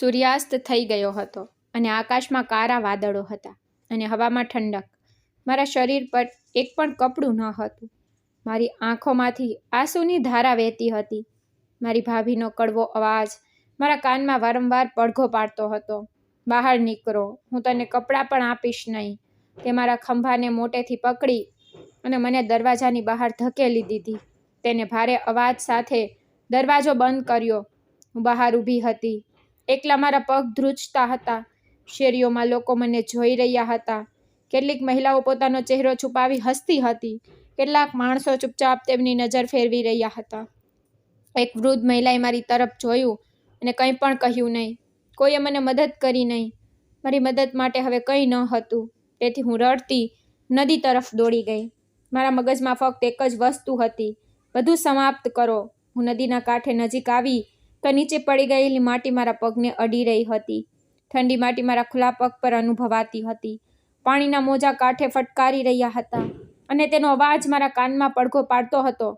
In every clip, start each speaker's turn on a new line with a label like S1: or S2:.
S1: સૂર્યાસ્ત થઈ ગયો હતો અને આકાશમાં કારા વાદળો હતા અને હવામાં ઠંડક. મારા શરીર પર એક પણ કપડું ન હતું. મારી આંખોમાંથી આંસુની ધારા વહેતી હતી. મારી ભાભીનો કડવો અવાજ મારા કાનમાં વારંવાર પડઘો પાડતો હતો. બહાર નીકળો, હું તને કપડાં પણ આપીશ નહીં. તે મારા ખંભાને મોટેથી પકડી અને મને દરવાજાની બહાર ધકેલી દીધી. તેને ભારે અવાજ સાથે દરવાજો બંધ કર્યો. હું બહાર ઊભી હતી. એકલા મારા પગ ધ્રુજતા હતા. શેરીઓમાં લોકો મને જોઈ રહ્યા હતા. કેટલીક મહિલાઓ પોતાનો ચહેરો છુપાવી હસતી હતી. કેટલાક માણસો ચૂપચાપ તેમની નજર ફેરવી રહ્યા હતા. એક વૃદ્ધ મહિલાએ મારી તરફ જોયું અને કંઈ પણ કહ્યું નહીં. કોઈએ મને મદદ કરી નહીં. મારી મદદ માટે હવે કંઈ ન હતું. તેથી હું રડતી નદી તરફ દોડી ગઈ. મારા મગજમાં ફક્ત એક જ વસ્તુ હતી. બધું સમાપ્ત કરો. હું નદીના કાંઠે નજીક આવી તો નીચે પડી ગયેલી માટી મારા પગને અડી રહી હતી. ઠંડી માટી મારા ખુલ્લા પગ પર અનુભવાતી હતી. પાણીના મોજા કાંઠે ફટકારી રહ્યા હતા અને તેનો અવાજ મારા કાનમાં પડઘો પાડતો હતો.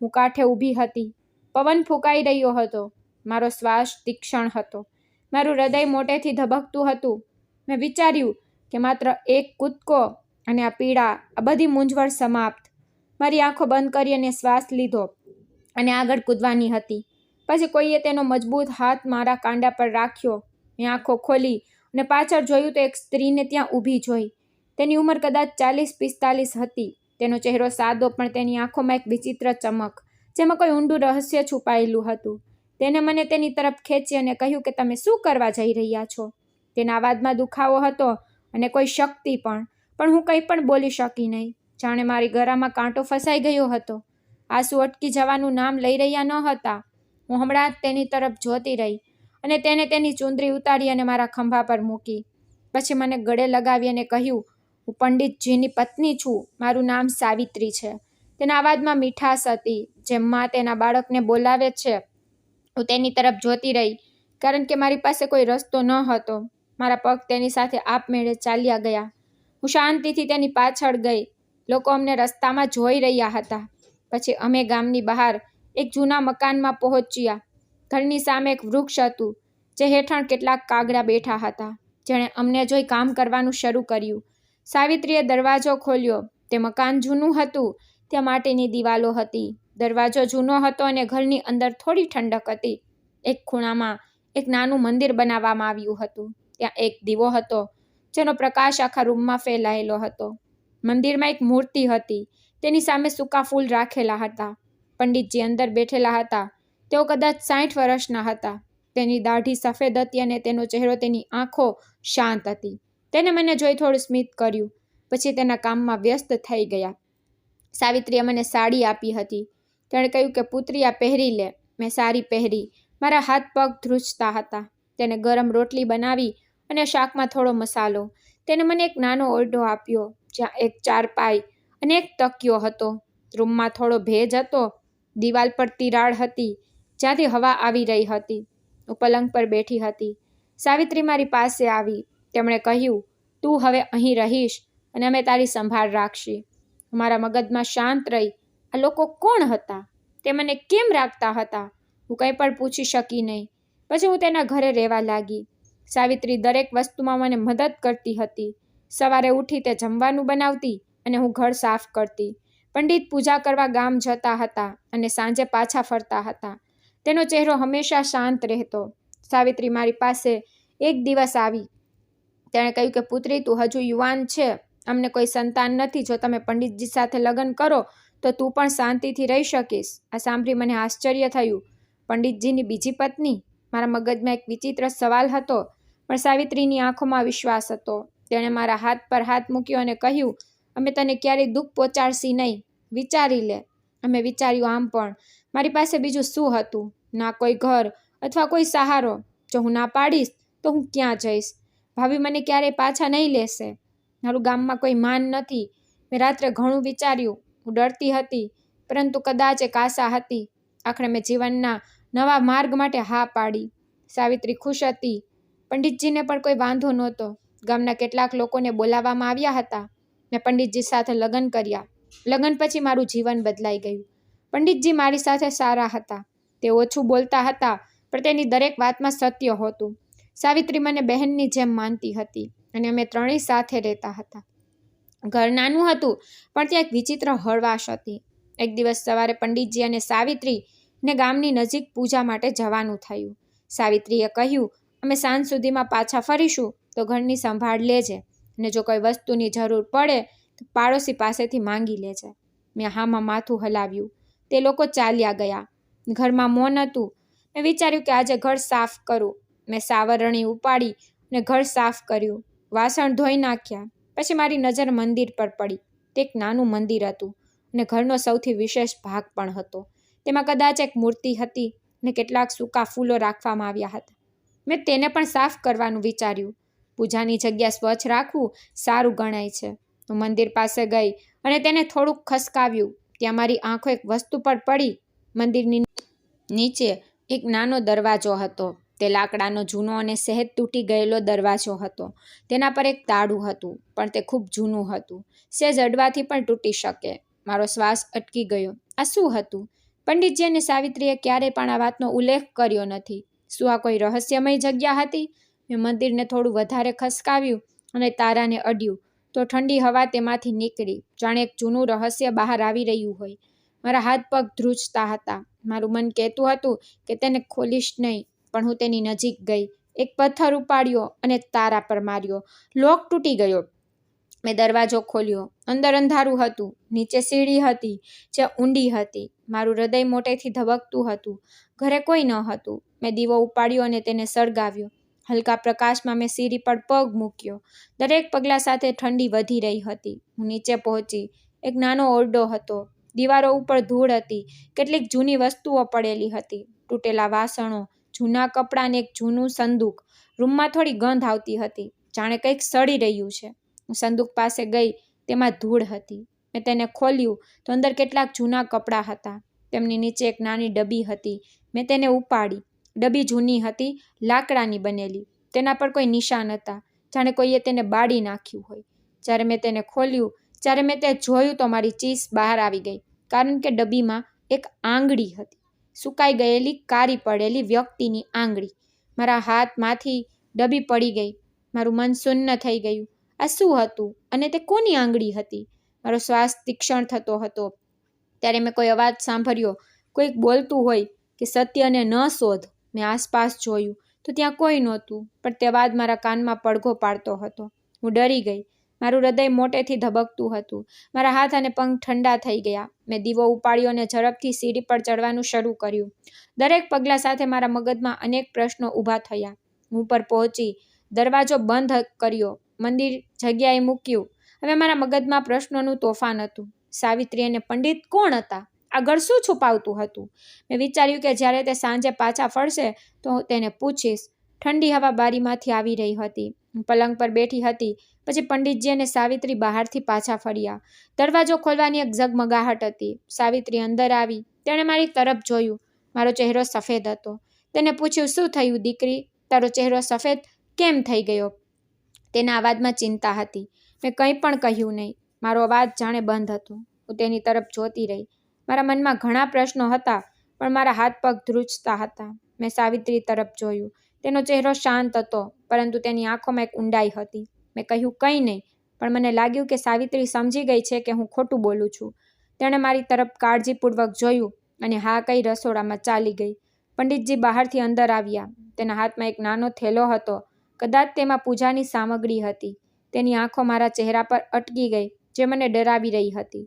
S1: હું કાંઠે ઊભી હતી. પવન ફૂંકાઈ રહ્યો હતો. મારો શ્વાસ તીક્ષણ હતો. મારું હૃદય મોટેથી ધબકતું હતું. મેં વિચાર્યું કે માત્ર એક કૂદકો અને આ પીડા, આ બધી મૂંઝવણ સમાપ્ત. મારી આંખો બંધ કરી અને શ્વાસ લીધો અને આગળ કૂદવાની હતી. પછી કોઈએ તેનો મજબૂત હાથ મારા કાંડા પર રાખ્યો, મેં આંખો ખોલી અને પાછળ જોયું તો એક સ્ત્રીને ત્યાં ઊભી જોઈ. તેની ઉંમર કદાચ ચાલીસ પિસ્તાલીસ હતી. તેનો ચહેરો સાદો પણ તેની આંખોમાં એક વિચિત્ર ચમક, જેમાં કોઈ ઊંડું રહસ્ય છુપાયેલું હતું. તેને મને તેની તરફ ખેંચી અને કહ્યું કે તમે શું કરવા જઈ રહ્યા છો? તેના અવાજમાં દુખાવો હતો અને કોઈ શક્તિ પણ પણ હું કંઈ પણ બોલી શકી નહીં. જાણે મારી ગળામાં કાંટો ફસાઈ ગયો હતો. આંસુ અટકી જવાનું નામ લઈ રહ્યા ન હતા. હું હમણાં જ તેની તરફ જોતી રહી અને તેને તેની ચુંદરી ઉતારી અને મારા ખંભા પર મૂકી. પછી મને ગળે લગાવી અને કહ્યું, હું પંડિતજીની પત્ની છું. મારું નામ સાવિત્રી છે. તેના અવાજમાં મીઠાશ હતી, જેમ માં તેના બાળકને બોલાવે છે. હું તેની તરફ જોતી રહી, કારણ કે મારી પાસે કોઈ રસ્તો ન હતો. મારા પગ તેની સાથે આપમેળે ચાલ્યા ગયા. હું શાંતિથી તેની પાછળ ગઈ. લોકો અમને રસ્તામાં જોઈ રહ્યા હતા. પછી અમે ગામની બહાર એક જૂના મકાનમાં પહોંચ્યા. ઘરની સામે એક વૃક્ષ હતું, જે હેઠળ કેટલાક કાગડા બેઠા હતા, જેણે અમને જોઈ કામ કરવાનું શરૂ કર્યું. સાવિત્રીએ દરવાજો ખોલ્યો. તે મકાન જૂનું હતું, ત્યાં માટીની દિવાલો હતી. દરવાજો જૂનો હતો અને ઘરની અંદર થોડી ઠંડક હતી. એક ખૂણામાં એક નાનું મંદિર બનાવવામાં આવ્યું હતું. ત્યાં એક દીવો હતો, જેનો પ્રકાશ આખા રૂમમાં ફેલાયેલો હતો. મંદિરમાં એક મૂર્તિ હતી. તેની સામે સૂકા ફૂલ રાખેલા હતા. પંડિતજી અંદર બેઠેલા હતા. તેઓ કદાચ સાઠ વર્ષના હતા. તેની દાઢી સફેદ હતી અને તેનો ચહેરો તેની આંખો શાંત હતી. તેને મને જોઈ થોડું સ્મિત કર્યું. પછી તેના કામમાં વ્યસ્ત થઈ ગયા. સાવિત્રીએ મને સાડી આપી હતી. તેણે કહ્યું કે, પુત્રી, આ પહેરી લે. મેં સાડી પહેરી. મારા હાથ પગ ધ્રુજતા હતા. તેને ગરમ રોટલી બનાવી અને શાકમાં થોડો મસાલો. તેને મને એક નાનો ઓરડો આપ્યો, જ્યાં એક ચારપાઈ અને એક તકિયો હતો. રૂમમાં થોડો ભેજ હતો. દિવાલ પર તિરાડ હતી જ્યાંથી હવા આવી રહી હતી. હું પલંગ પર બેઠી હતી. સાવિત્રી મારી પાસે આવી. તેમણે કહ્યું, તું હવે અહીં રહીશ અને અમે તારી સંભાળ રાખશી. મારા મગજમાં શાંત રહી. આ લોકો કોણ હતા? તે મને કેમ રાખતા હતા? હું કંઈ પણ પૂછી શકી નહીં. પછી હું તેના ઘરે રહેવા લાગી. સાવિત્રી દરેક વસ્તુમાં મને મદદ કરતી હતી. સવારે ઉઠી તે જમવાનું બનાવતી અને હું ઘર સાફ કરતી. પંડિત પૂજા કરવા ગામ જતા હતા અને સાંજે પાછા ફરતા હતા. તેનો ચહેરો હંમેશા શાંત રહેતો. સાવિત્રી મારી પાસે એક દિવસ આવી. તેણે કહ્યું કે, પુત્રી, તું હજુ યુવાન છે. અમને કોઈ સંતાન નથી. જો તમે પંડિતજી સાથે લગ્ન કરો, તો તું પણ શાંતિથી રહી શકીશ. આ સાંભળી મને આશ્ચર્ય થયું. પંડિતજીની બીજી પત્ની? મારા મગજમાં એક વિચિત્ર સવાલ હતો, પણ સાવિત્રીની આંખોમાં વિશ્વાસ હતો. તેણે મારા હાથ પર હાથ મૂક્યો અને કહ્યું, અમે તને ક્યારેય દુઃખ પહોંચાડશી નહીં. વિચારી લે. અમે વિચાર્યું આમ પણ. મારી પાસે બીજું શું હતું? ના કોઈ ઘર અથવા કોઈ સહારો. જો હું ના પાડીશ, તો હું ક્યાં જઈશ? ભાભી મને ક્યારેય પાછા નહીં લેશે. મારું ગામમાં કોઈ માન નથી. મેં રાત્રે ઘણું વિચાર્યું. હું ડરતી હતી, પરંતુ કદાચ એક આશા હતી. આખરે મેં જીવનના નવા માર્ગ માટે હા પાડી. સાવિત્રી ખુશ હતી. પંડિતજીને પણ કોઈ વાંધો નહોતો. ગામના કેટલાક લોકોને બોલાવવામાં આવ્યા હતા. મેં પંડિતજી સાથે લગ્ન કર્યા. લગ્ન પછી મારું જીવન બદલાઈ ગયું. પંડિતજી મારી સાથે સારા હતા. તે ઓછું બોલતા હતા, પણ તેની દરેક વાતમાં સત્ય હતું. સાવિત્રી મને બહેનની જેમ માનતી હતી અને અમે ત્રણેય સાથે રહેતા હતા. ઘર નાનું હતું, પણ ત્યાં એક વિચિત્ર હળવાશ હતી. એક દિવસ સવારે પંડિતજી અને સાવિત્રી ને ગામની નજીક પૂજા માટે જવાનું થયું. સાવિત્રીએ કહ્યું, અમે સાંજ સુધીમાં પાછા ફરીશું, તો ઘરની સંભાળ લેજે અને જો કોઈ વસ્તુની જરૂર પડે પાડોશી પાસેથી માંગી લે છે. મેં હામાં માથું હલાવ્યું. તે લોકો ચાલ્યા ગયા. ઘરમાં મૌન હતું. મેં વિચાર્યું કે આજે ઘર સાફ કરું. મેં સાવરણી ઉપાડી અને ઘર સાફ કર્યું. વાસણ ધોઈ નાખ્યા. પછી મારી નજર મંદિર પર પડી. તે એક નાનું મંદિર હતું અને ઘરનો સૌથી વિશેષ ભાગ પણ હતો. તેમાં કદાચ એક મૂર્તિ હતી અને કેટલાક સૂકા ફૂલો રાખવામાં આવ્યા હતા. મેં તેને પણ સાફ કરવાનું વિચાર્યું. પૂજાની જગ્યા સ્વચ્છ રાખવું સારું ગણાય છે. હું મંદિર પાસે ગઈ અને તેને થોડુંક ખસકાવ્યું. ત્યાં મારી આંખો એક વસ્તુ પર પડી. મંદિરની નીચે એક નાનો દરવાજો હતો. તે લાકડાનો જૂનો અને સહેજ તૂટી ગયેલો દરવાજો હતો. તેના પર એક તાળું હતું, પણ તે ખૂબ જૂનું હતું. સહેજ અડવાથી પણ તૂટી શકે. મારો શ્વાસ અટકી ગયો. આ શું હતું? પંડિતજી અને સાવિત્રીએ ક્યારેય પણ આ વાતનો ઉલ્લેખ કર્યો નથી. શું આ કોઈ રહસ્યમય જગ્યા હતી? મેં મંદિરને થોડું વધારે ખસકાવ્યું અને તારાને અડ્યું. તો ઠંડી હવા તેમાંથી નીકળી. જાણે એક જૂનું રહસ્ય બહાર આવી રહ્યું હોય. મારા હાથ પગ ધ્રુજતા હતા. મારું મન કહેતું હતું કે તેને ખોલીશ નહીં, પણ હું તેની નજીક ગઈ. એક પથ્થર ઉપાડ્યો અને તારા પર માર્યો. લોક તૂટી ગયો. મેં દરવાજો ખોલ્યો. અંદર અંધારું હતું. નીચે સીડી હતી, જે ઊંડી હતી. મારું હૃદય મોટેથી ધબકતું હતું. ઘરે કોઈ ન હતું. મેં દીવો ઉપાડ્યો અને તેને સળગાવ્યો. હલકા પ્રકાશમાં મેં સીડી પર પગ મૂક્યો. દરેક પગલા સાથે ઠંડી વધી રહી હતી. હું નીચે પહોંચી. એક નાનો ઓરડો હતો. દીવારો ઉપર ધૂળ હતી. કેટલીક જૂની વસ્તુઓ પડેલી હતી. તૂટેલા વાસણો, જૂના કપડાં અને એક જૂનું સંદૂક. રૂમમાં થોડી ગંધ આવતી હતી. જાણે કંઈક સડી રહ્યું છે. હું સંદૂક પાસે ગઈ. તેમાં ધૂળ હતી. મેં તેને ખોલ્યું. તો અંદર કેટલાક જૂના કપડાં હતા. તેમની નીચે એક નાની ડબ્બી હતી. મેં તેને ઉપાડી. ડબ્બી જૂની હતી, લાકડાની બનેલી. તેના પર કોઈ નિશાન હતા. જાણે કોઈએ તેને બાળી નાખ્યું હોય. જ્યારે મેં તેને ખોલ્યું, જ્યારે મેં તે જોયું તો મારી ચીસ બહાર આવી ગઈ, કારણ કે ડબ્બીમાં એક આંગળી હતી. સુકાઈ ગયેલી, કારી પડેલી વ્યક્તિની આંગળી. મારા હાથમાંથી ડબ્બી પડી ગઈ. મારું મન શૂન્ય થઈ ગયું. આ શું હતું? અને તે કોની આંગળી હતી? મારો શ્વાસ તીક્ષણ થતો હતો. ત્યારે મેં કોઈ અવાજ સાંભળ્યો કોઈક બોલતું હોય કે સત્યને ન શોધ. મેં આસપાસ જોયું તો ત્યાં કોઈ નહોતું, પણ તે વાદ મારા કાનમાં પડઘો પાડતો હતો. હું ડરી ગઈ. મારું હૃદય મોટેથી ધબકતું હતું. મારા હાથ અને પંખ ઠંડા થઈ ગયા. મેં દીવો ઉપાડ્યો અને ઝડપથી સીડી પર ચડવાનું શરૂ કર્યું. દરેક પગલાં સાથે મારા મગજમાં અનેક પ્રશ્નો ઊભા થયા. હું ઉપર પહોંચી, દરવાજો બંધ કર્યો, મંદિર જગ્યાએ મૂક્યું. હવે મારા મગજમાં પ્રશ્નોનું તોફાન હતું. સાવિત્રી અને પંડિત કોણ હતા? આગળ શું છુપાવતું હતું? મેં વિચાર્યું કે જ્યારે તે સાંજે પાછા ફરશે, તો હું તેને પૂછીશ. ઠંડી હવા બારીમાંથી આવી રહી હતી. પલંગ પર બેઠી હતી, પછી પંડિતજી અને સાવિત્રી બહારથી પાછા ફર્યા. દરવાજો ખોલવાની એક ઝગમગાહટ હતી. સાવિત્રી અંદર આવી. તેણે મારી તરફ જોયું. મારો ચહેરો સફેદ હતો. તેને પૂછ્યું, શું થયું દીકરી? તારો ચહેરો સફેદ કેમ થઈ ગયો? તેના અવાજમાં ચિંતા હતી. મેં કંઈ પણ કહ્યું નહીં. મારો અવાજ જાણે બંધ હતો. હું તેની તરફ જોતી રહી. મારા મનમાં ઘણા પ્રશ્નો હતા, પણ મારા હાથ પગ ધ્રુજતા હતા. મેં સાવિત્રી તરફ જોયું. તેનો ચહેરો શાંત હતો, પરંતુ તેની આંખોમાં એક ઊંડાઈ હતી. મેં કહ્યું, કંઈ નહીં, પણ મને લાગ્યું કે સાવિત્રી સમજી ગઈ છે કે હું ખોટું બોલું છું. તેણે મારી તરફ કાળજીપૂર્વક જોયું અને હા કઈ રસોડામાં ચાલી ગઈ. પંડિતજી બહારથી અંદર આવ્યા. તેના હાથમાં એક નાનો થેલો હતો. કદાચ તેમાં પૂજાની સામગ્રી હતી. તેની આંખો મારા ચહેરા પર અટકી ગઈ, જે મને ડરાવી રહી હતી.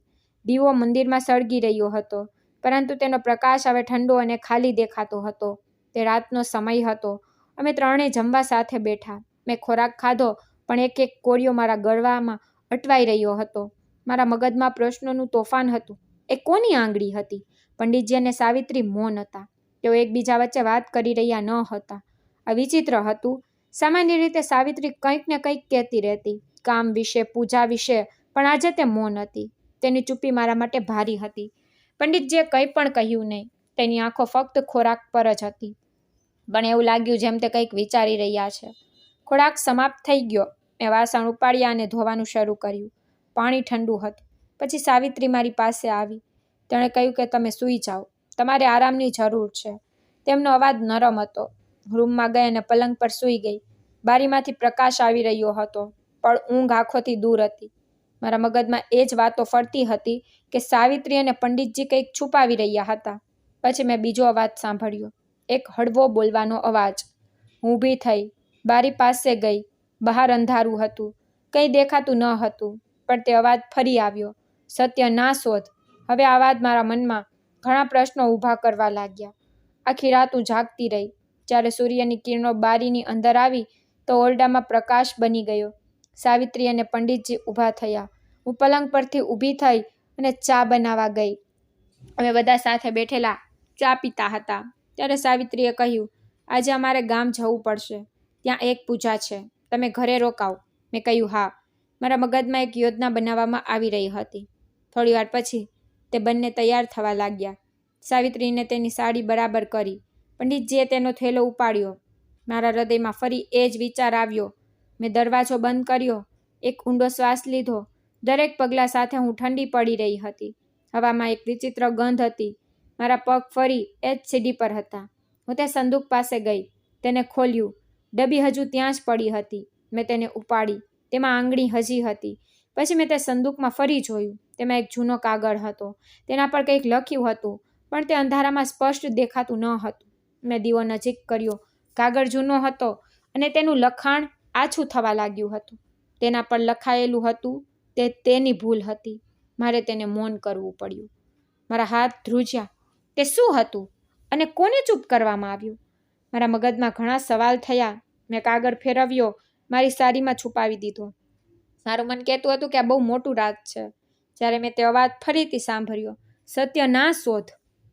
S1: દીવો મંદિરમાં સળગી રહ્યો હતો, પરંતુ તેનો પ્રકાશ હવે ઠંડો અને ખાલી દેખાતો હતો. તે રાતનો સમય હતો. અમે ત્રણેય જમવા સાથે બેઠા. મેં ખોરાક ખાધો, પણ એક એક કોળિયો મારા ગળવામાં અટવાઈ રહ્યો હતો. મારા મગજમાં પ્રશ્નોનું તોફાન હતું. એ કોની આંગળી હતી? પંડિતજી અને સાવિત્રી મૌન હતા. તેઓ એકબીજા વચ્ચે વાત કરી રહ્યા ન હતા. આ વિચિત્ર હતું. સામાન્ય રીતે સાવિત્રી કંઈક ને કંઈક કહેતી રહેતી. કામ વિશે, પૂજા વિશે, પણ આજે તે મૌન હતી. તેની ચૂપી મારા માટે ભારી હતી. પંડિતજીએ કંઈ પણ કહ્યું નહીં. તેની આંખો ફક્ત ખોરાક પર જ હતી. પણ એવું લાગ્યું જેમ તે કંઈક વિચારી રહ્યા છે. ખોરાક સમાપ્ત થઈ ગયો. મેં વાસણ ઉપાડ્યા અને ધોવાનું શરૂ કર્યું. પાણી ઠંડુ હતું. પછી સાવિત્રી મારી પાસે આવી. તેણે કહ્યું કે તમે સૂઈ જાઓ. તમારે આરામની જરૂર છે. તેમનો અવાજ નરમ હતો. રૂમમાં ગઈ અને પલંગ પર સૂઈ ગઈ. બારીમાંથી પ્રકાશ આવી રહ્યો હતો. પણ ઊંઘ આંખોથી દૂર હતી. મારા મગજમાં એ જ વાતો ફરતી હતી કે સાવિત્રી અને પંડિતજી કંઈક છુપાવી રહ્યા હતા. પછી મેં બીજો અવાજ સાંભળ્યો. એક હળવો બોલવાનો અવાજ. હું ઊભી થઈ, બારી પાસે ગઈ, બહાર અંધારું હતું. કંઈ દેખાતું ન હતું, પણ તે અવાજ ફરી આવ્યો. સત્ય ના શોધ. હવે આ અવાજ મારા મનમાં ઘણા પ્રશ્નો ઊભા કરવા લાગ્યા. આખી રાત હું જાગતી રહી. જ્યારે સૂર્યની કિરણો બારીની અંદર આવી, તો ઓરડામાં પ્રકાશ બની ગયો. સાવિત્રી અને પંડિતજી ઊભા થયા. હું પલંગ પરથી ઊભી થઈ અને ચા બનાવવા ગઈ. અમે બધા સાથે બેઠેલા ચા પીતા હતા. ત્યારે સાવિત્રીએ કહ્યું, આજે અમારે ગામ જવું પડશે. ત્યાં એક પૂજા છે. તમે ઘરે રોકાવ મેં કહ્યું, હા. મારા મગજમાં એક યોજના બનાવવામાં આવી રહી હતી. થોડીવાર પછી તે બંને તૈયાર થવા લાગ્યા. સાવિત્રીને તેની સાડી બરાબર કરી. પંડિતજીએ તેનો થેલો ઉપાડ્યો. મારા હૃદયમાં ફરી એ જ વિચાર આવ્યો મેં દરવાજો બંધ કર્યો, એક ઊંડો શ્વાસ લીધો. દરેક પગલાં સાથે હું ઠંડી પડી રહી હતી. હવામાં એક વિચિત્ર ગંધ હતી. મારા પગ ફરી એ જ સીડી પર હતા. હું તે સંદૂક પાસે ગઈ. તેને ખોલ્યું. ડબ્બી હજુ ત્યાં જ પડી હતી. મેં તેને ઉપાડી. તેમાં આંગળી હજી હતી. પછી મેં તે સંદૂકમાં ફરી જોયું. તેમાં એક જૂનો કાગળ હતો. તેના પર કંઈક લખ્યું હતું, પણ તે અંધારામાં સ્પષ્ટ દેખાતું ન હતું. મેં દીવો નજીક કર્યો. કાગળ જૂનો હતો અને તેનું લખાણ આછું થવા લાગ્યું હતું. તેના પર લખાયેલું હતું, તે તેની ભૂલ હતી. મારે તેને મૌન કરવું પડ્યું. મારા હાથ ધ્રુજ્યા. તે શું હતું? અને કોને ચૂપ કરવામાં આવ્યું? મારા મગજમાં ઘણા સવાલ થયા. મેં કાગળ ફેરવ્યો. મારી સાડીમાં છુપાવી દીધો. મારું મન કહેતું હતું કે આ બહુ મોટું રાત છે. જ્યારે મેં તે અવાજ ફરીથી સાંભળ્યો, સત્ય ના શોધ.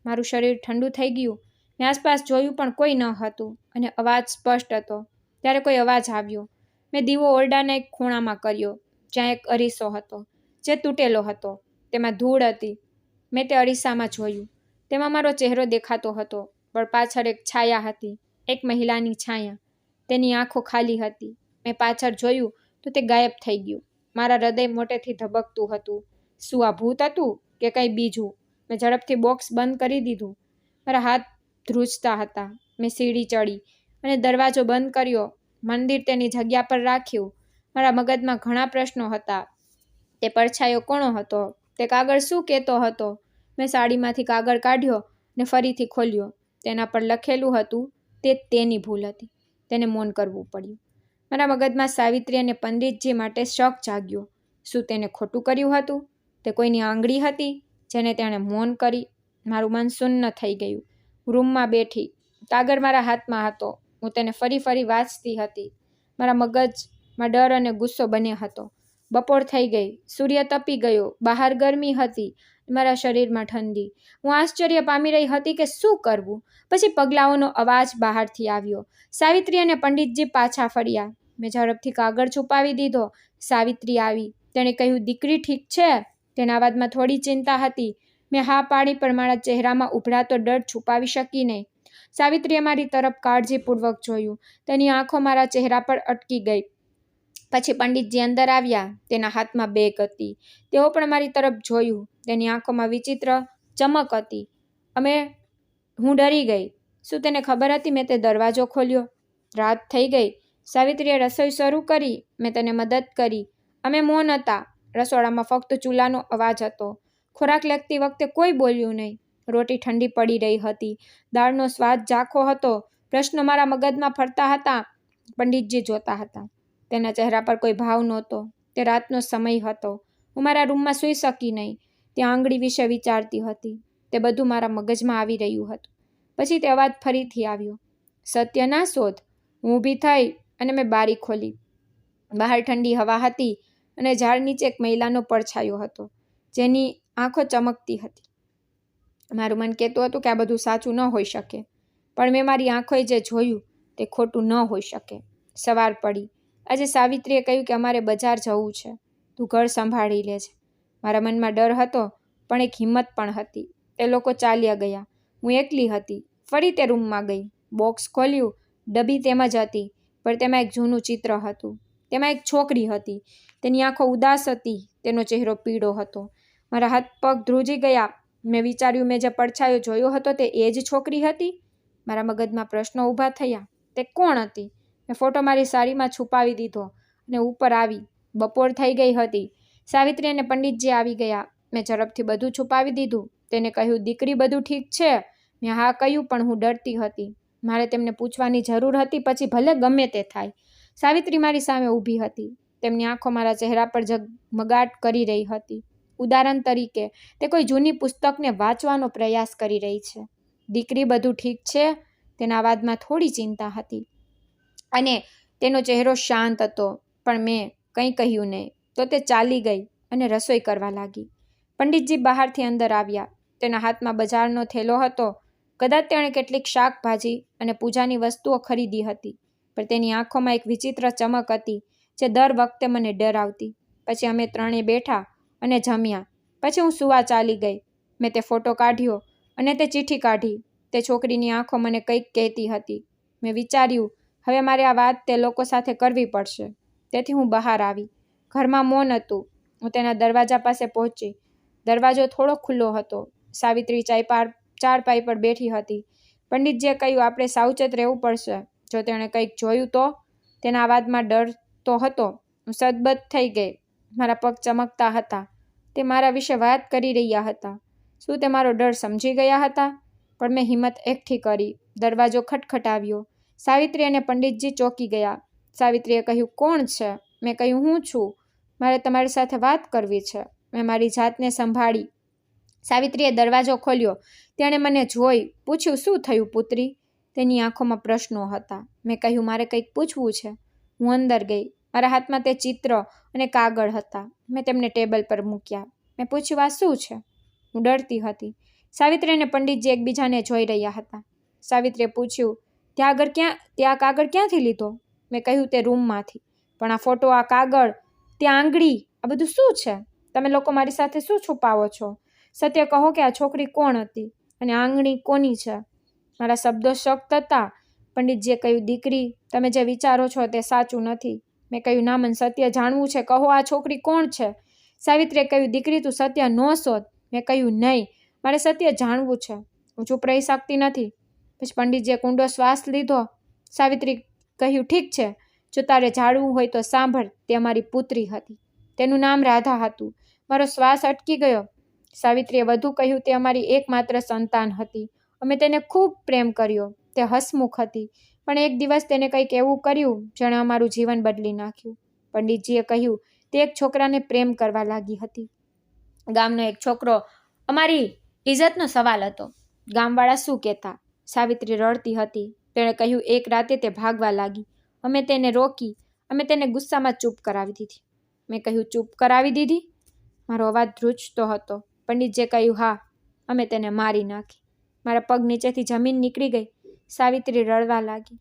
S1: મારું શરીર ઠંડુ થઈ ગયું. મેં આસપાસ જોયું પણ કોઈ ન હતું. અને અવાજ સ્પષ્ટ હતો. ત્યારે કોઈ અવાજ આવ્યો. મેં દીવો ઓરડાના એક ખૂણામાં કર્યો, જ્યાં એક અરીસો હતો, જે તૂટેલો હતો. તેમાં ધૂળ હતી. મેં તે અરીસામાં જોયું. તેમાં મારો ચહેરો દેખાતો હતો, પણ પાછળ એક છાયા હતી, એક મહિલાની છાયા. તેની આંખો ખાલી હતી. મેં પાછળ જોયું તો તે ગાયબ થઈ ગયું. મારા હૃદય મોટેથી ધબકતું હતું. શું આ ભૂત હતું કે કંઈ બીજું? મેં ઝડપથી બોક્સ બંધ કરી દીધું. મારા હાથ ધ્રુજતા હતા. મેં સીડી ચડી અને દરવાજો બંધ કર્યો. મંદિર તેની જગ્યા પર રાખ્યું. મારા મગજમાં ઘણા પ્રશ્નો હતા. તે પડછાયો કોણો હતો? તે કાગળ શું કહેતો હતો? મેં સાડીમાંથી કાગળ કાઢ્યો ને ફરીથી ખોલ્યો. તેના પર લખેલું હતું, તે તેની ભૂલ હતી. તેને મૌન કરવું પડ્યું. મારા મગજમાં સાવિત્રી અને પંડિતજી માટે શક જાગ્યો. શું તેને ખોટું કર્યું હતું? તે કોઈની આંગળી હતી, જેને તેણે મૌન કરી? મારું મન શૂન્ય થઈ ગયું. રૂમમાં બેઠી. કાગળ મારા હાથમાં હતો. હું તેને ફરી ફરી વાંચતી હતી. મારા મગજમાં ડર અને ગુસ્સો બને હતો. બપોર થઈ ગઈ. સૂર્ય તપી ગયો. બહાર ગરમી હતી. મારા શરીરમાં ઠંડી. હું આશ્ચર્ય પામી રહી હતી કે શું કરવું? પછી પગલાઓનો અવાજ બહારથી આવ્યો. સાવિત્રી અને પંડિતજી પાછા ફર્યા. મેં ઝડપથી કાગળ છુપાવી દીધો. સાવિત્રી આવી. તેણે કહ્યું, દીકરી ઠીક છે? તેના અવાજમાં થોડી ચિંતા હતી. મેં હા પાડી, પણ મારા ચહેરામાં ઉભરાતો ડર છુપાવી શકી નહીં. સાવિત્રીએ મારી તરફ કાળજીપૂર્વક જોયું. તેની આંખો મારા ચહેરા પર અટકી ગઈ. પછી પંડિતજી અંદર આવ્યા. તેના હાથમાં બેગ હતી. તેઓ પણ મારી તરફ જોયું. તેની આંખોમાં વિચિત્ર ચમક હતી. અમે, હું ડરી ગઈ. શું તેને ખબર હતી? મેં તે દરવાજો ખોલ્યો. રાત થઈ ગઈ. સાવિત્રીએ રસોઈ શરૂ કરી. મેં તેને મદદ કરી. અમે મૌન હતા. રસોડામાં ફક્ત ચૂલાનો અવાજ હતો. ખોરાક લખતી વખતે કોઈ બોલ્યું નહીં. રોટી ઠંડી પડી રહી હતી. દાળનો સ્વાદ ઝાખો હતો. પ્રશ્નો મારા મગજમાં ફરતા હતા. પંડિતજી જોતા હતા. તેના ચહેરા પર કોઈ ભાવ નહોતો. તે રાતનો સમય હતો. હું મારા રૂમમાં સૂઈ શકી નહીં. ત્યાં આંગળી વિશે વિચારતી હતી. તે બધું મારા મગજમાં આવી રહ્યું હતું. પછી તે અવાજ ફરીથી આવ્યો. સત્ય ના શોધ. હું ઊભી થઈ અને મેં બારી ખોલી. બહાર ઠંડી હવા હતી અને ઝાડ નીચે એક મહિલાનો પડછાયો હતો. જેની આંખો ચમકતી હતી. મારું મન કહેતું હતું કે આ બધું સાચું ન હોઈ શકે. પણ મેં મારી આંખોએ જે જોયું તે ખોટું ન હોઈ શકે. સવાર પડી. આજે સાવિત્રીએ કહ્યું કે અમારે બજાર જવું છે. તું ઘર સંભાળી લે છે મારા મનમાં ડર હતો, પણ એક હિંમત પણ હતી. તે લોકો ચાલ્યા ગયા. હું એકલી હતી. ફરી તે રૂમમાં ગઈ. બોક્સ ખોલ્યું. ડબ્બી તેમ જ હતી, પણ તેમાં એક જૂનું ચિત્ર હતું. તેમાં એક છોકરી હતી. તેની આંખો ઉદાસ હતી. તેનો ચહેરો પીળો હતો. મારા હાથ પગ ધ્રુજી ગયા. મેં વિચાર્યું, મેં જે પડછાયો જોયો હતો તે એ જ છોકરી હતી? મારા મગજમાં પ્રશ્નો ઊભા થયા. તે કોણ હતી? મેં ફોટો મારી સાડીમાં છુપાવી દીધો અને ઉપર આવી. બપોર થઈ ગઈ હતી. સાવિત્રી અને પંડિતજી આવી ગયા. મેં ઝડપથી બધું છુપાવી દીધું. તેને કહ્યું, દીકરી બધું ઠીક છે? મેં, હા, કહ્યું, પણ હું ડરતી હતી. મારે તેમને પૂછવાની જરૂર હતી, પછી ભલે ગમે તે થાય. સાવિત્રી મારી સામે ઊભી હતી. તેમની આંખો મારા ચહેરા પર ઝગમગાટ કરી રહી હતી. ઉદાહરણ તરીકે, તે કોઈ જૂની પુસ્તકને વાંચવાનો પ્રયાસ કરી રહી છે. દીકરી બધું ઠીક છે? તેના અવાજમાં થોડી ચિંતા હતી. અને તેનો ચહેરો શાંત હતો, પણ મેં કંઈ કહ્યું નહીં. તો તે ચાલી ગઈ અને રસોઈ કરવા લાગી. પંડિતજી બહારથી અંદર આવ્યા. તેના હાથમાં બજારનો થેલો હતો. કદાચ તેણે કેટલીક શાકભાજી અને પૂજાની વસ્તુઓ ખરીદી હતી, પણ તેની આંખોમાં એક વિચિત્ર ચમક હતી, જે દર વખતે મને ડરાવતી. પછી અમે ત્રણે બેઠા અને જમ્યા. પછી હું સુવા ચાલી ગઈ. મેં તે ફોટો કાઢ્યો અને તે ચિઠ્ઠી કાઢી. તે છોકરીની આંખો મને કંઈક કહેતી હતી. મેં વિચાર્યું, હવે મારે આ વાત તે લોકો સાથે કરવી પડશે. તેથી હું બહાર આવી. ઘરમાં મૌન હતું. હું તેના દરવાજા પાસે પહોંચી. દરવાજો થોડો ખુલ્લો હતો. સાવિત્રી ચાઈ પાર ચાર પાઈ પર બેઠી હતી. પંડિતજીએ કહ્યું, આપણે સાવચેત રહેવું પડશે. જો તેણે કંઈક જોયું તો? તેના અવાજમાં ડર તો હતો. હું સદબદ થઈ ગઈ. મારા પગ ચમકતા હતા. તે મારા વિશે વાત કરી રહ્યા હતા. શું તે મારો ડર સમજી ગયા હતા? પણ મેં હિંમત એકઠી કરી. દરવાજો ખટખટાવ્યો. સાવિત્રી અને પંડિતજી ચોંકી ગયા. સાવિત્રીએ કહ્યું, કોણ છે? મેં કહ્યું, હું છું. મારે તમારી સાથે વાત કરવી છે. મેં મારી જાતને સંભાળી. સાવિત્રીએ દરવાજો ખોલ્યો. તેણે મને જોઈ, પૂછ્યું, શું થયું પુત્રી? તેની આંખોમાં પ્રશ્નો હતા. મેં કહ્યું, મારે કંઈક પૂછવું છે. હું અંદર ગઈ. મારા હાથમાં તે ચિત્ર અને કાગળ હતા. મેં તેમને ટેબલ પર મૂક્યા. મેં પૂછ્યું, આ શું છે? હું ડરતી હતી. સાવિત્રી અને પંડિતજી એકબીજાને જોઈ રહ્યા હતા. સાવિત્રીએ પૂછ્યું, ત્યાં આગળ ક્યાં, ત્યાં કાગળ ક્યાંથી લીધો? મેં કહ્યું, તે રૂમમાંથી. પણ આ ફોટો, આ કાગળ ત્યાં આંગળી, આ બધું શું છે? તમે લોકો મારી સાથે શું છુપાવો છો? સત્ય કહો કે આ છોકરી કોણ હતી અને આંગળી કોની છે? મારા શબ્દો શક્ત હતા. પંડિતજીએ કહ્યું, દીકરી, તમે જે વિચારો છો તે સાચું નથી. મેં કહ્યું, ના, મને સત્ય જાણવું છે. કહો, આ છોકરી કોણ છે? સાવિત્રીએ કહ્યું, દીકરી, તું સત્ય ન શોધ. મેં કહ્યું, નહીં, મારે સત્ય જાણવું છે. હું ચૂપ રહી શકતી નથી. પછી પંડિતજીએ કુંડો શ્વાસ લીધો. સાવિત્રી કહ્યું, ઠીક છે. જો તારે જાણવું હોય તો સાંભળ, તે મારી પુત્રી હતી. તેનું નામ રાધા હતું. મારો શ્વાસ અટકી ગયો. સાવિત્રીએ વધુ કહ્યું, તે અમારી એકમાત્ર સંતાન હતી. અમે તેને ખૂબ પ્રેમ કર્યો. તે હસમુખ હતી. પણ એક દિવસ તેને કંઈક એવું કર્યું, જેણે અમારું જીવન બદલી નાખ્યું. પંડિતજીએ કહ્યું, તે એક છોકરાને પ્રેમ કરવા લાગી હતી. ગામનો એક છોકરો અમારી ઇજ્જતનો સવાલ હતો. ગામવાળા શું કહેતા? સાવિત્રી રડતી હતી. તેણે કહ્યું, એક રાતે તે ભાગવા લાગી. અમે તેને રોકી, અમે તેને ગુસ્સામાં ચૂપ કરાવી દીધી. મેં કહ્યું, ચૂપ કરાવી દીધી? મારો અવાજ ધ્રુજતો હતો. પંડિતજીએ કહ્યું, હા, અમે તેને મારી નાખી. મારા પગ નીચેથી જમીન નીકળી ગઈ. સાવિત્રી રડવા લાગી.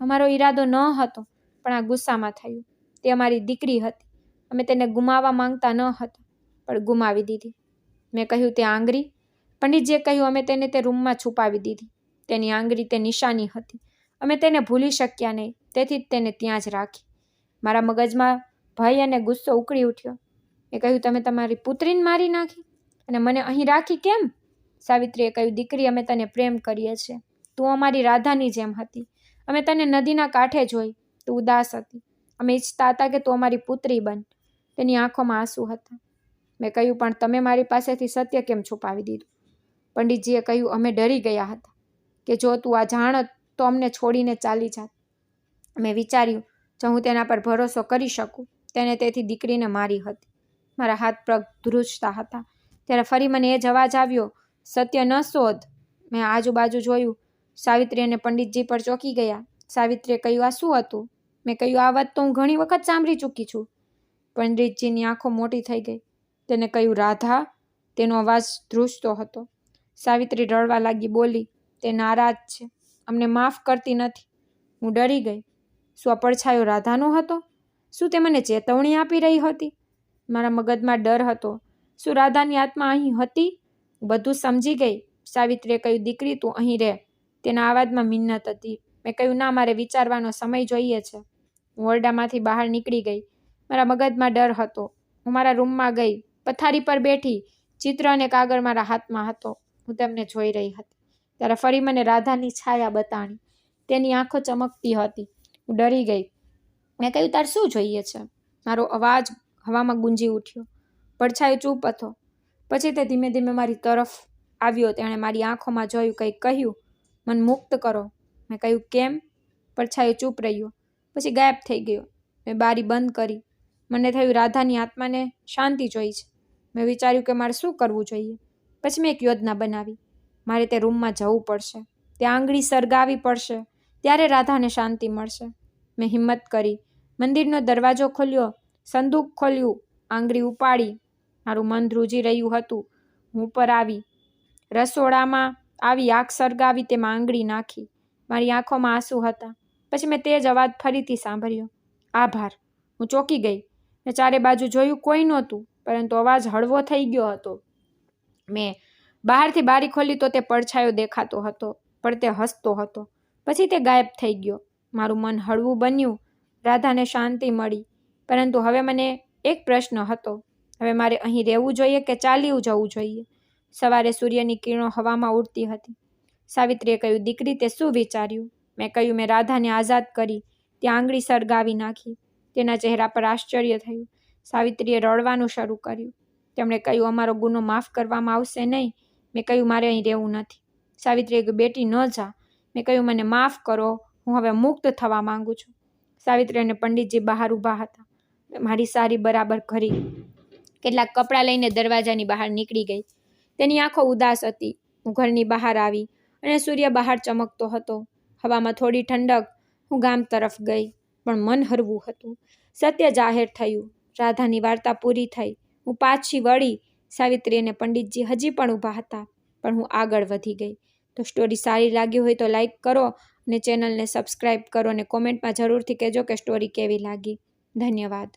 S1: અમારો ઈરાદો ન હતો, પણ આ ગુસ્સામાં થયું. તે અમારી દીકરી હતી. અમે તેને ગુમાવવા માંગતા ન હતા, પણ ગુમાવી દીધી. મેં કહ્યું, તે આંગળી? પંડિતજીએ કહ્યું, અમે તેને તે રૂમમાં છુપાવી દીધી. તેની આંગળી તે નિશાની હતી. અમે તેને ભૂલી શક્યા નહીં, તેથી જ તેને ત્યાં જ રાખી. મારા મગજમાં ભય અને ગુસ્સો ઉકળી ઉઠ્યો. મેં કહ્યું, તમે તમારી પુત્રીને મારી નાખી? અને મને અહીં રાખી કેમ? સાવિત્રીએ કહ્યું, દીકરી, અમે તને પ્રેમ કરીએ છીએ. તું અમારી રાધાની જેમ હતી. અમે તને નદીના કાંઠે જોઈ. તું ઉદાસ હતી. અમે ઈચ્છતા હતા કે તું અમારી પુત્રી બન. તેની આંખોમાં આંસુ હતા. મેં કહ્યું, પણ તમે મારી પાસેથી સત્ય કેમ છુપાવી દીધું? પંડિતજીએ કહ્યું, અમે ડરી ગયા હતા કે જો તું આ જાણત તો અમને છોડીને ચાલી જાત. મેં વિચાર્યું, જો હું તેના પર ભરોસો કરી શકું, તેને તેથી દીકરીને મારી હતી. મારા હાથ પગ ધ્રુજતા હતા. ત્યારે ફરી મને એ જ અવાજ આવ્યો, સત્ય ન શોધ. મેં આજુબાજુ જોયું સાવિત્રી અને પંડિતજી પર ચોંકી ગયા. સાવિત્રીએ કહ્યું, આ શું હતું? મેં કહ્યું, આ વાત તો હું ઘણી વખત સાંભળી ચૂકી છું. પંડિતજીની આંખો મોટી થઈ ગઈ. તેને કહ્યું, રાધા. તેનો અવાજ ધ્રુજતો હતો. સાવિત્રી રડવા લાગી, બોલી, તે નારાજ છે. અમને માફ કરતી નથી. હું ડરી ગઈ. શું આ પડછાયો રાધાનો હતો? શું તે મને ચેતવણી આપી રહી હતી? મારા મગજમાં ડર હતો. શું રાધાની આત્મા અહીં હતી? બધું સમજી ગઈ. સાવિત્રીએ કહ્યું, દીકરી, તું અહીં રહે. તેના અવાજમાં મિન્નત હતી. મેં કહ્યું, ના, મારે વિચારવાનો સમય જોઈએ છે. હું ઓરડામાંથી બહાર નીકળી ગઈ. મારા મગજમાં ડર હતો. હું મારા રૂમમાં ગઈ. પથારી પર બેઠી. ચિત્ર અને કાગળ મારા હાથમાં હતો. હું તેમને જોઈ રહી હતી. ત્યારે ફરી મને રાધાની છાયા બતાણી. તેની આંખો ચમકતી હતી. હું ડરી ગઈ. મેં કહ્યું, તાર શું જોઈએ છે? મારો અવાજ હવામાં ગુંજી ઉઠ્યો. પડછાયો ચૂપ હતો. પછી તે ધીમે ધીમે મારી તરફ આવ્યો. તેણે મારી આંખોમાં જોયું, કંઈક કહ્યું. મન મુક્ત કરો. મેં કહ્યું, કેમ? પડછાયો ચૂપ રહ્યો. પછી ગાયબ થઈ ગયો. મેં બારી બંધ કરી. મને થયું, રાધાની આત્માને શાંતિ જોઈ છે. મેં વિચાર્યું કે મારે શું કરવું જોઈએ. પછી મેં એક યોજના બનાવી. મારે તે રૂમમાં જવું પડશે. ત્યાં આંગળી સળગાવી પડશે. ત્યારે રાધાને શાંતિ મળશે. મેં હિંમત કરી. મંદિરનો દરવાજો ખોલ્યો. સંદૂક ખોલ્યું. આંગળી ઉપાડી. મારું મન ધ્રુજી રહ્યું હતું. હું ઉપર આવી. રસોડામાં આવી આંખ સળગાવી તેમાં આંગળી નાખી. મારી આંખોમાં આંસુ હતા. પછી મેં તે જ અવાજ ફરીથી સાંભળ્યો. આભાર. હું ચોંકી ગઈ. મેં ચારે બાજુ જોયું કોઈ નહોતું, પરંતુ અવાજ હળવો થઈ ગયો હતો. મેં બહારથી બારી ખોલી તો તે પડછાયો દેખાતો હતો, પણ તે હસતો હતો. પછી તે ગાયબ થઈ ગયો. મારું મન હળવું બન્યું. રાધાને શાંતિ મળી. પરંતુ હવે મને એક પ્રશ્ન હતો. હવે મારે અહીં રહેવું જોઈએ કે ચાલ્યું જવું જોઈએ? સવારે સૂર્યની કિરણો હવામાં ઉડતી હતી. સાવિત્રીએ કહ્યું, દીકરી, તે શું વિચાર્યું? મેં કહ્યું, મેં રાધાને આઝાદ કરી, ત્યાં આંગળી સળગાવી નાખી. તેના ચહેરા પર આશ્ચર્ય થયું. સાવિત્રીએ રડવાનું શરૂ કર્યું. તેમણે કહ્યું, અમારો ગુનો માફ કરવામાં આવશે નહીં. મેં કહ્યું, મારે અહીં રહેવું નથી. સાવિત્રીએ કહ્યું, બેટી, ન જા. મેં કહ્યું, મને માફ કરો. હું હવે મુક્ત થવા માંગુ છું. સાવિત્રી અને પંડિતજી બહાર ઊભા હતા. મારી સારી બરાબર કરી કેટલાક કપડાં લઈને દરવાજાની બહાર નીકળી ગઈ. તેની આંખો ઉદાસ હતી. હું ઘરની બહાર આવી અને સૂર્ય બહાર ચમકતો હતો. હવામાં થોડી ઠંડક, હું ગામ તરફ ગઈ, પણ મન હરવું હતું. સત્ય જાહેર થયું. રાધાની વાર્તા પૂરી થઈ. હું પાછી વળી સાવિત્રી અને પંડિતજી હજી પણ ઊભા હતા, પણ હું આગળ વધી ગઈ. તો સ્ટોરી સારી લાગી હોય તો લાઈક કરો અને ચેનલને સબસ્ક્રાઈબ કરો અને કોમેન્ટમાં જરૂરથી કહેજો કે સ્ટોરી કેવી લાગી. ધન્યવાદ.